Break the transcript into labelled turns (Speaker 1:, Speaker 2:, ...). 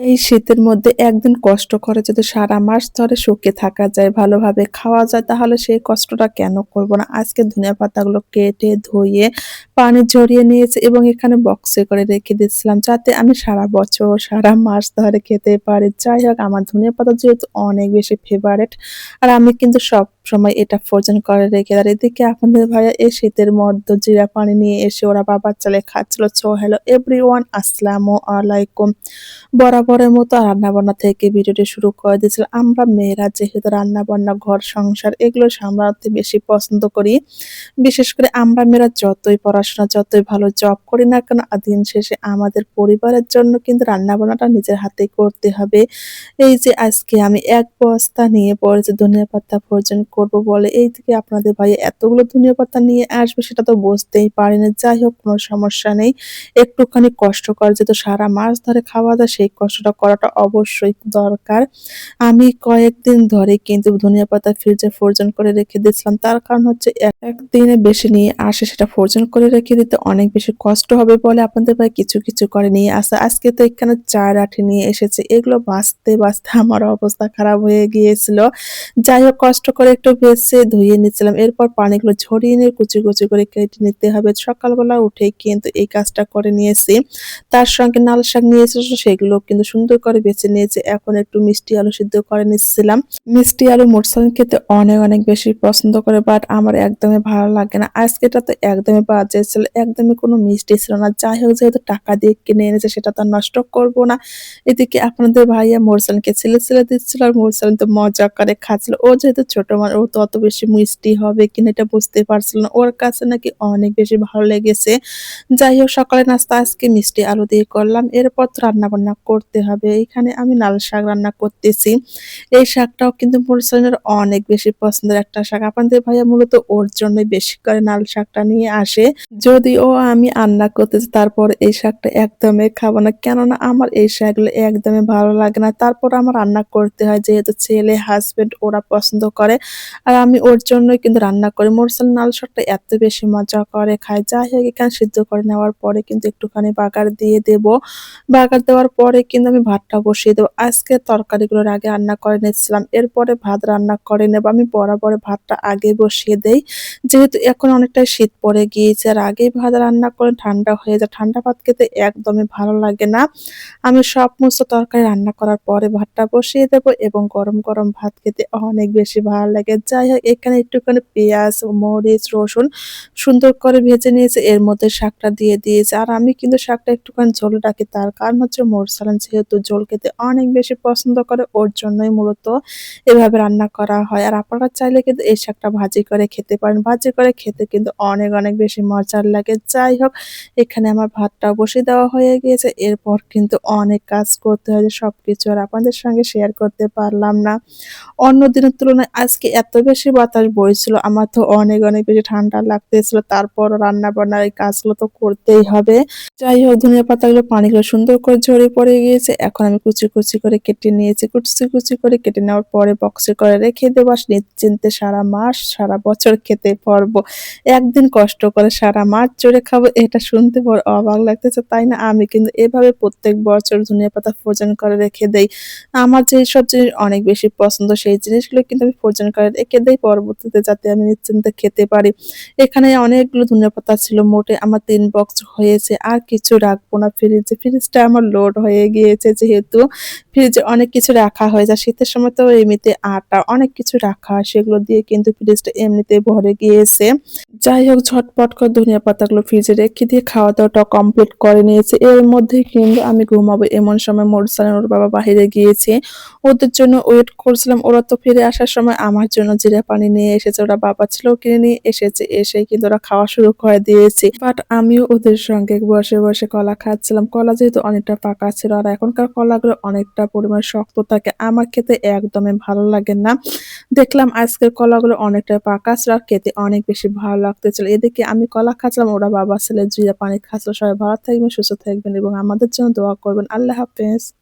Speaker 1: এই শীতের মধ্যে একদিন কষ্ট করে যদি সারা মাস ধরে সুখে থাকা যায়, ভালোভাবে খাওয়া যায়, তাহলে সেই কষ্টটা কেন করব না? আজকে ধনিয়া পাতাগুলো কেটে ধুয়ে পানি ঝরিয়ে নিয়েছি এবং এখানে বক্সে করে রেখে দিচ্ছিলাম যাতে আমি সারা বছর, সারা মাস ধরে খেতে পারি। যাই হোক, আমার ধনিয়া পাতা যেহেতু অনেক বেশি ফেভারেট আর আমি কিন্তু সব সময় এটা ফ্রোজেন করে রেখে আর এদিকে আপনাদের ভাইয়া এই শীতের মধ্যে জিরা পানি নিয়ে এসে ওরা বাবার চালে খাচ্ছিল। সো হ্যালো এভরি ওয়ান আসসালামু আলাইকুম। বরাবরের মতো রান্নাবান্না থেকে ভিডিওটি শুরু করে দিয়েছিল। আমরা মেয়েরা যেহেতু রান্নাবান্না, ঘর, সংসার, এগুলো সামলাতে বেশি পছন্দ করি। বিশেষ করে আমরা মেয়েরা যতই পড়াশোনা, যতই ভালো জব করি না কেন দিন শেষে আমাদের পরিবারের জন্য কিন্তু রান্নাবান্নাটা নিজের হাতে করতে হবে। এই যে আজকে আমি এক বস্তা নিয়ে পড়েছি ধনিয়া পাতা ভোজন করব বলে। এই থেকে আপনাদের ভাই এতগুলো ধনিয়া পাতা নিয়ে আসবে সেটা তো বুঝতেই পারি না যাই হোক, কোনো সমস্যা নেই। একটুখানি কষ্ট করে, যেহেতু সারা মাস ধরে খাওয়া দাওয়া, সেই কষ্টটা করাটা অবশ্যই দরকার। আমি কয়েকদিন ধরে কিন্তু ধনিয়া পাতা ফ্রিজে ফ্রোজেন করে রেখে দিয়েছিলাম। তার কারণ হচ্ছে একদিনে বেশি নিয়ে আসে সেটা ফ্রোজেন করে রেখে দিতে অনেক বেশি কষ্ট হবে বলে আপনাদের ভাই কিছু কিছু করে নিয়ে আসে। আজকে তো এখানে চার আঠি নিয়ে এসেছে। এগুলো বাঁচতে বাঁচতে আমার অবস্থা খারাপ হয়ে গিয়েছিল। যাই হোক, কষ্ট করে একটু বেছে ধুয়ে নিচ্ছিলাম। এরপর পানিগুলো ঝরিয়ে নিয়ে কুচি কুচি করে কেটে নিতে হবে। সকালবেলা উঠে কিন্তু এই কাজটা করে নিয়েছি। তার সঙ্গে নাল শাক নিয়ে সেগুলো কিন্তু সুন্দর করে বেছে নিয়েছে। এখন একটু মিষ্টি আলু সিদ্ধ করে নিচ্ছিলাম। মিষ্টি আলু মোটসালান খেতে অনেক অনেক বেশি পছন্দ করে বাট আমার একদমই ভালো লাগে না। আজকেটা তো একদমই বাজে ছিল, একদমই কোনো মিষ্টি ছিল না। যাই হোক, যেহেতু টাকা দিয়ে কিনে এনেছে, সেটা তো নষ্ট করব না। এদিকে আপনাদের ভাইয়া মোরসালকে ছেলে ছেলে দিচ্ছিল, আর মোরসালান তো মজা করে খাচ্ছিল। ও যেহেতু ছোট মানে ও তো অত বেশি মিষ্টি হবে কিনা এটা বুঝতে পারছিল না। ওর কাছে নাকি অনেক বেশি ভালো লেগেছে। যাই হোক, সকালে নাস্তা, আজকে মিষ্টি আলু দিয়ে করলাম। এরপর তো রান্না বান্না করতে হবে। এখানে আমি লাল শাক রান্না করতেছি। এই শাকটাও কিন্তু মোরসালিনের অনেক বেশি পছন্দের একটা শাক। আপনাদের ভাইয়া মূলত ওর জন্যই বেশি করে লাল শাকটা নিয়ে আসে। যদিও আমি রান্না করতেছি, তারপর এই শাকটা একদমই খাব না। কেননা আমার এই শাকগুলো একদমই ভালো লাগে না। তারপর আমার রান্না করতে হয়, যেহেতু ছেলে হাজবেন্ড ওরা পছন্দ করে। আর আমি ওর জন্যই কিন্তু রান্না করি। মোরসাল লাল শাকটা এত বেশি মজা করে খায়। যাই হোক, এখানে সিদ্ধ করে নেওয়ার পরে কিন্তু একটুখানি বাগার দিয়ে দেব। বাগার দেওয়ার পরে কিন্তু আমি ভাতটা বসিয়ে দেবো। আজকে তরকারিগুলোর আগে রান্না করে নিচ্ছিলাম এরপরে ভাত রান্না করে নেব। আমি বরাবর ভাতটা আগে বসিয়ে দেই। যেহেতু এখন অনেকটাই শীত পড়ে গিয়েছে আর আগেই ভাত রান্না করে ঠান্ডা হয়ে যায়। ঠান্ডা ভাত খেতে একদমই ভালো লাগে না। আমি সব সমস্ত তরকারি রান্না করার পরে ভাতটা বসিয়ে দেব এবং গরম গরম ভাত খেতে অনেক বেশি ভালো লাগে। যাই হোক, এখানে একটুখানি পেঁয়াজ, মরিচ, রসুন সুন্দর করে ভেজে নিয়েছে। এর মধ্যে শাকটা দিয়ে দিয়েছে। আর আমি কিন্তু শাকটা একটুখানি ঝোল রাখি, তার কারণ হচ্ছে মোরসালান যেহেতু ঝোল খেতে অনেক বেশি পছন্দ করে, ওর জন্যই মূলত এভাবে রান্না করা হয়। আর আপনারা চাইলে কিন্তু এই শাকটা ভাজি করে খেতে পারেন। ভাজি করে খেতে কিন্তু অনেক অনেক বেশি মজার লাগে। যাই হোক, এখানে আমার ভাতটা বসে দেওয়া হয়ে গিয়েছে। এরপর কিন্তু অনেক কাজ করতে হয় সব কিছু আর আপনাদের সঙ্গে শেয়ার করতে পারলাম না। অন্য দিনের তুলনায় আজকে এত বেশি বাতাস বইছিল, আমার তো অনেক অনেক বেশি ঠান্ডা লাগতেছিল। তারপর রান্না বান্নার এই কাজগুলো তো করতেই হবে। যাই হোক, ধনিয়া পাতাগুলো পানিগুলো সুন্দর করে ঝরে পড়ে গিয়েছে। এখন আমি কুচি কুচি করে কেটে নিয়েছি। কুচি কুচি করে কেটে নেওয়ার পরে বক্সে করে রেখে দেবো। নিশ্চিন্তে সারা মাস, সারা বছর খেতে পারব। একদিন কষ্ট করে সারা মাস জুড়ে খাব, এটা শুনতে বড় অবাক লাগতেছে, তাই না? আমি কিন্তু এভাবে প্রত্যেক বছর ধনিয়া পাতা ফ্রোজেন করে রেখে দেই। আমার যে সব জিনিস অনেক বেশি পছন্দ, সেই জিনিসগুলো কিন্তু আমি ফ্রোজেন করে রেখে দেই পরবর্তীতে যাতে আমি নিশ্চিন্তে খেতে পারি। এখানে অনেকগুলো ধনিয়া পাতা ছিল, মোটে আমার তিন বক্স হয়েছে, আর কিছু রাখব না ফ্রিজে ফ্রিজটা আমার লোড হয়ে গিয়েছে যেহেতু ফ্রিজে অনেক কিছু রাখা হয়ে। যায় শীতের সময় তো এমনিতে আটা, অনেক কিছু রাখা সেগুলো দিয়ে কিন্তু ফ্রিজটা এমনিতে ভরে গিয়েছে। যাই হোক, ঝটপট করে ধনিয়া পাতাগুলো ফ্রিজে রেখে দিয়ে খাওয়া দাওয়াটা কমপ্লিট করে নিয়েছে। এর মধ্যে কিন্তু আমি ঘুমাবো এমন সময় মোটরসাইকেল ওর বাবা বাহিরে গিয়েছে। ওদের জন্য ওয়েট করছিলাম। ওরা তো ফিরে আসার সময় আমার জন্য জিরা পানি নিয়ে এসেছে, ওরা বাবা ছিল কিনে নিয়ে এসেছে এসে কিন্তু ওরা খাওয়া শুরু করে দিয়েছে। বাট আমিও ওদের সঙ্গে বসে বসে কলা খাচ্ছিলাম। কলা যেহেতু অনেকটা পাকা ছিল, আর এখনকার কলাগুলো অনেকটা পরিমাণ শক্ত থাকে, আমার খেতে একদমই ভালো লাগে না। দেখলাম আজকের কলাগুলো অনেকটা পাকা ছিল আর খেতে অনেক বেশি ভালো লাগতেছিল। এদিকে আমি কলা খাচ্ছিলাম, ওরা বাবা ছেলে জিরা পানি খাচ্ছিল। সবাই ভালো থাকবেন, সুস্থ থাকবেন এবং আমাদের জন্য দোয়া করবেন। আল্লাহ হাফেজ।